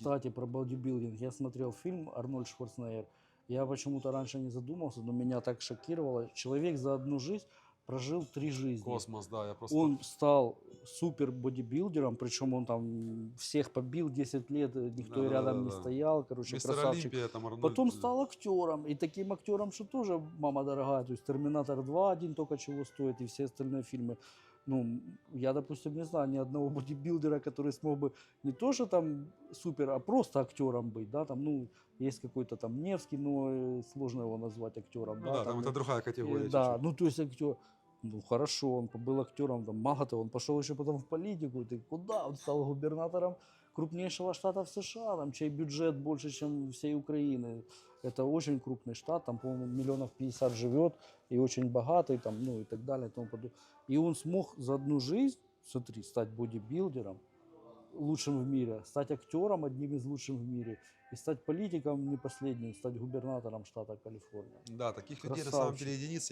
Кстати, про бодибилдинг. Я смотрел фильм Арнольд Шварценеггер. Я почему-то раньше не задумался, но меня так шокировало. Человек за одну жизнь прожил три жизни. Космос, да, я просто... Он стал супер бодибилдером, причем он там всех побил 10 лет, э, никто Да-да-да-да. рядом не стоял, короче, Мистер красавчик. Олимпия, там Арнольд... Потом стал актером, и таким актером, что тоже мама дорогая, то есть Терминатор 2 один только чего стоит, и все остальные фильмы. Ну, я, допустим, не знаю ни одного бодибилдера, который смог бы не то, что там супер, а просто актером быть, да, там, ну, есть какой-то там Невский, но э, сложно его назвать актером, Ну да, там это другая категория. Да, чуть-чуть. ну то есть актер, ну хорошо, он был актером, там, мало того, он пошел еще потом в политику, ты куда? Он стал губернатором крупнейшего штата в США, там, чей бюджет больше, чем всей Украины. Это очень крупный штат, там, по-моему, миллионов 50 живет, и очень богатый, там, ну и так далее. И, тому подобное. и он смог за одну жизнь, смотри, стать бодибилдером, лучшим в мире, стать актером, одним из лучших в мире, и стать политиком не последним, стать губернатором штата Калифорния. Да, таких людей на самом деле единицы.